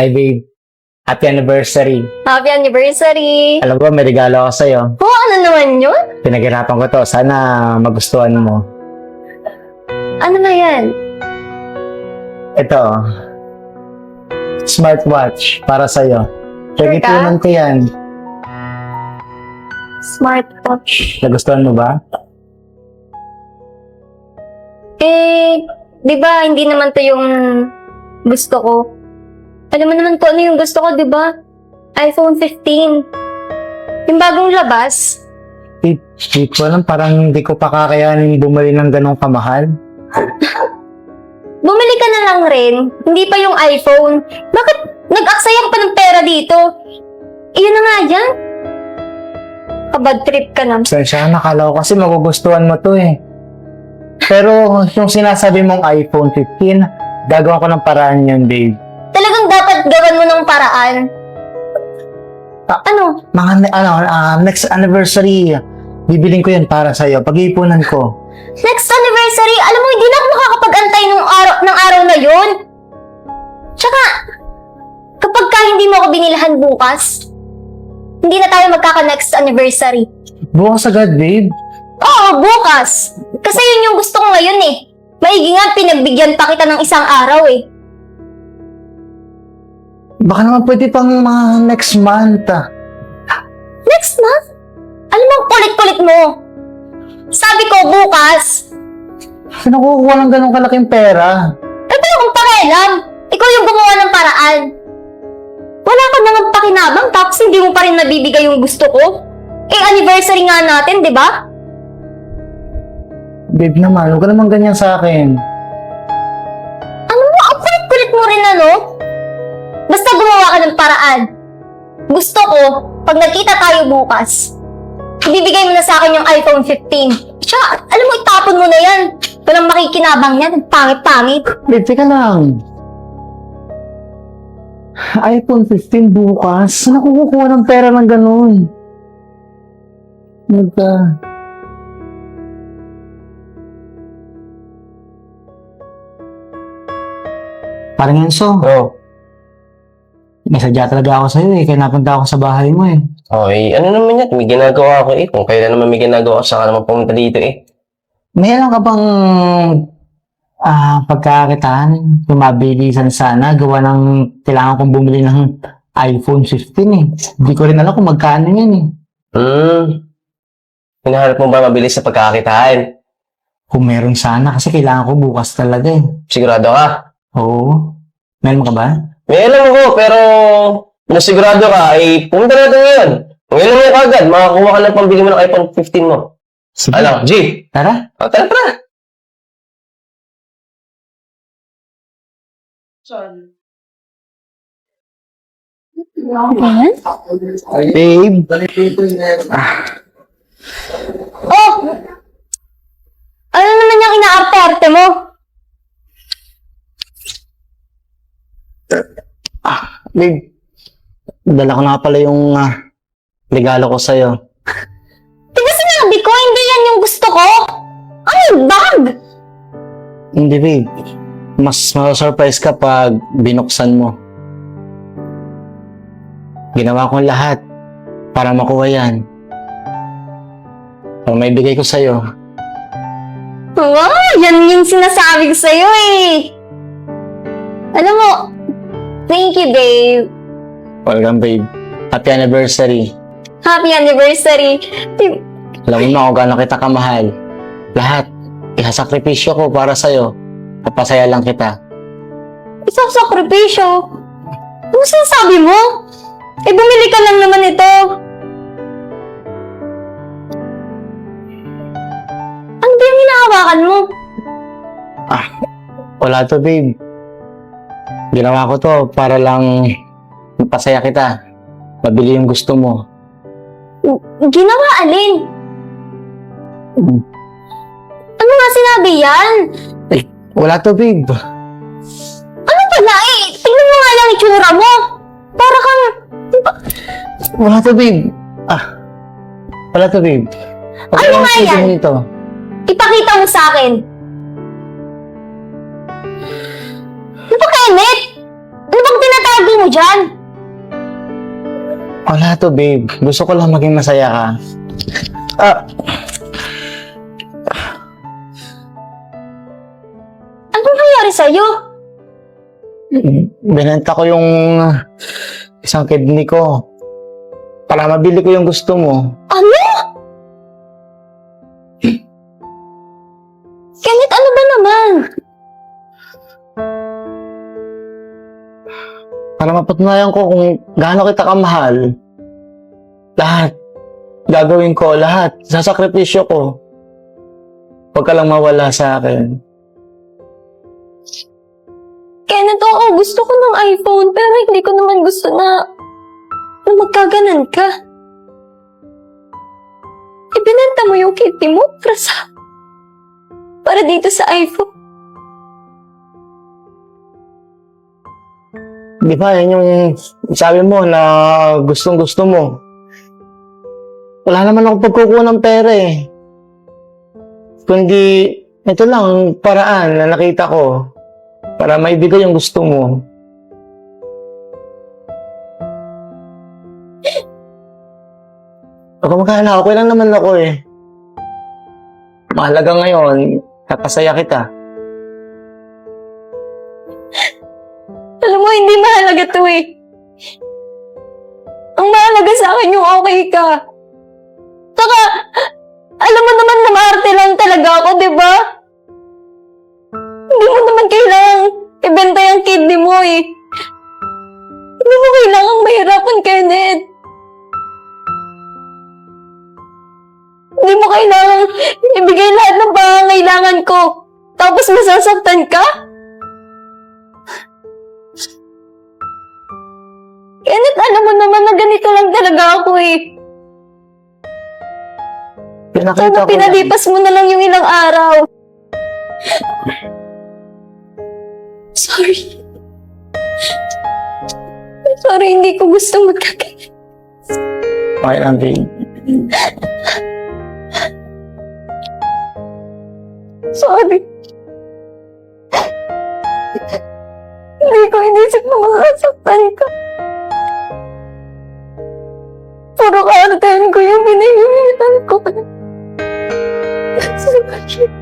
Hi, babe. Happy anniversary. Happy anniversary! Alam ko, may regalo ako sa'yo. Oh, ano naman yun? Pinaghirapan ko to. Sana magustuhan mo. Ano na yan? Ito. Smartwatch para sa'yo. Sure ka? Pagkitunan ko yan. Smartwatch. Nagustuhan mo ba? Eh, di ba hindi naman to yung gusto ko? Alam mo naman ko ano yung gusto ko, di ba? iPhone 15. Yung bagong labas. Di, di ko alam. Parang hindi ko pa kakayanin bumili ng ganong kamahal. Bumili ka na lang rin. Hindi pa yung iPhone. Bakit nag-aksayang pa ng pera dito? Iyon na nga yan. Kabad trip ka na. Sensya, nakala ko kasi magugustuhan mo to eh. Pero yung sinasabi mong iPhone 15, gagawa ko ng paraan yun, babe. Talagang dapat gawan mo ng paraan. Ah. Ano? Mga, ano, ah, next anniversary, bibiling ko yun para sa'yo. Pag-iipunan ko. Next anniversary, alam mo, hindi na ako makakapag-antay ng araw, ng araw na yun. Tsaka, kapag ka hindi mo ako binilhan bukas, hindi na tayo magkaka-next anniversary. Bukas agad, babe. Oo, bukas. Kasi yun yung gusto ko ngayon eh. Maigi nga, pinagbigyan pa kita ng isang araw eh. Baka naman pwede pang mga next month. ah. Next month? Alam mo, kulit-kulit mo. Sabi ko, bukas. Sino kukuha ng ganong kalaking pera? Eh, pero kung pakialam, ikaw yung gumawa ng paraan. Wala ka naman pakinabang tapos hindi mo pa rin nabibigay yung gusto ko. Eh, anniversary nga natin, di ba? Babe naman, huwag ka naman ganyan sa akin. Gusto ko, pag nagkita tayo bukas, ibibigay mo na sa akin yung iPhone 15. Tsaka, alam mo, itapon mo na yan. Walang makikinabang yan. Ang Pangit-pangit. Babe, teka lang. iPhone 15 bukas? Saan ako kukuha ng pera ng ganun? Nagka... Parang Enzo, Oo. May sadya talaga ako sa'yo eh, kaya napunta ako sa bahay mo eh. Okay, ano naman yan? May ginagawa ako eh. Kung kailan naman may ginagawa ako, saka naman pumunta dito eh. May alam ka bang ah pagkakitaan, yung mabilisan sana, gawa ng kailangan kong bumili ng iPhone 15 eh. Hindi ko rin alam kung magkano yan eh. Hmm. Hinahanap mo ba mabilis sa pagkakakitaan? Kung meron sana, kasi kailangan ko bukas talaga eh. Sigurado ka? Oo. Meron ka ba? May alam ako, pero kung sigurado ka, ay pumunta natin ngayon. Ngayon mo kagad, makakuha ka ng pambili mo ng iPhone 15 mo. Sige. Ano, G? Tara. O, tara, tara. Babe. Oh! Ano naman yung inaarte-arte mo? Babe. Dala ko na pala yung ah, regalo ko sa'yo. Di ba sinabi ko, hindi yan yung gusto ko? Ano yung bag? Hindi babe. Mas ma-surprise ka pag binuksan mo. Ginawa ko lahat para makuha yan. Para maibigay ko sa'yo. Wow, yan yung sinasabi ko sa'yo eh. Alam mo, thank you babe. Welcome babe. Happy anniversary. Happy anniversary. Di- Alam mo na kung gaano kita kamahal. Lahat. Ihasakripisyo ko para sa'yo. Papasaya lang kita. Isang sakripisyo. Ano sinasabi mo? Eh, bumili ka lang naman ito. Ano ba yung hinahawakan mo? Wala to babe. Ginawa ko to para lang mapasaya kita. Mabili yung gusto mo. Ginawa alin? Ano nga sinabi yan? Wala to babe. Ano pala eh? Tingnan mo nga lang itsura mo. Para kang... Wala to babe. Ah. Wala to babe. Huwag Ano nga yan? Nito. Ipakita mo sa akin. Ano ba, Kenneth? Ano bang tinatago mo dyan? Wala to, babe. Gusto ko lang maging masaya ka. Ah, Anong nangyari sa'yo? binenta ko yung isang kidney ko. Para mabili ko yung gusto mo. Ano? Para mapatunayan ko kung gaano kita kamahal. Lahat. Gagawin ko lahat. Sasakripisyo ko. Huwag ka lang mawala sa akin. Kenneth, oo, gusto ko ng iPhone, pero hindi ko naman gusto na, na magkaganan ka. Ibinenta mo yung kitty mo para sa... para dito sa iPhone. Di ba, yan yung sabi mo na gustong gusto mo. Wala naman ako pagkukuha ng pera eh. Kundi, ito lang ang paraan na nakita ko para maibigay yung gusto mo. Huwag magkala, okay lang naman ako eh. Mahalaga ngayon, napasaya kita. Hindi mahalaga to eh. Ang mahalaga sa akin yung okay ka. Saka, alam mo naman na maarte lang talaga ako, di ba? Hindi mo naman kailangang ibenta yung kidney mo eh. Hindi mo kailangang mahirapan, Kenneth. Hindi mo kailangang ibigay lahat ng pangangailangan ko. Tapos masasaktan ka? Ganito lang talaga ako eh. Pinakita Sana ko pinalipas mo na lang yung ilang araw. Sorry. Sorry, hindi ko gusto magkakalit. Okay lang, babe. Sorry. Hindi ko inisip na makasaktan ka. Puro kaartahan ko yung binigyan ko. Sorry.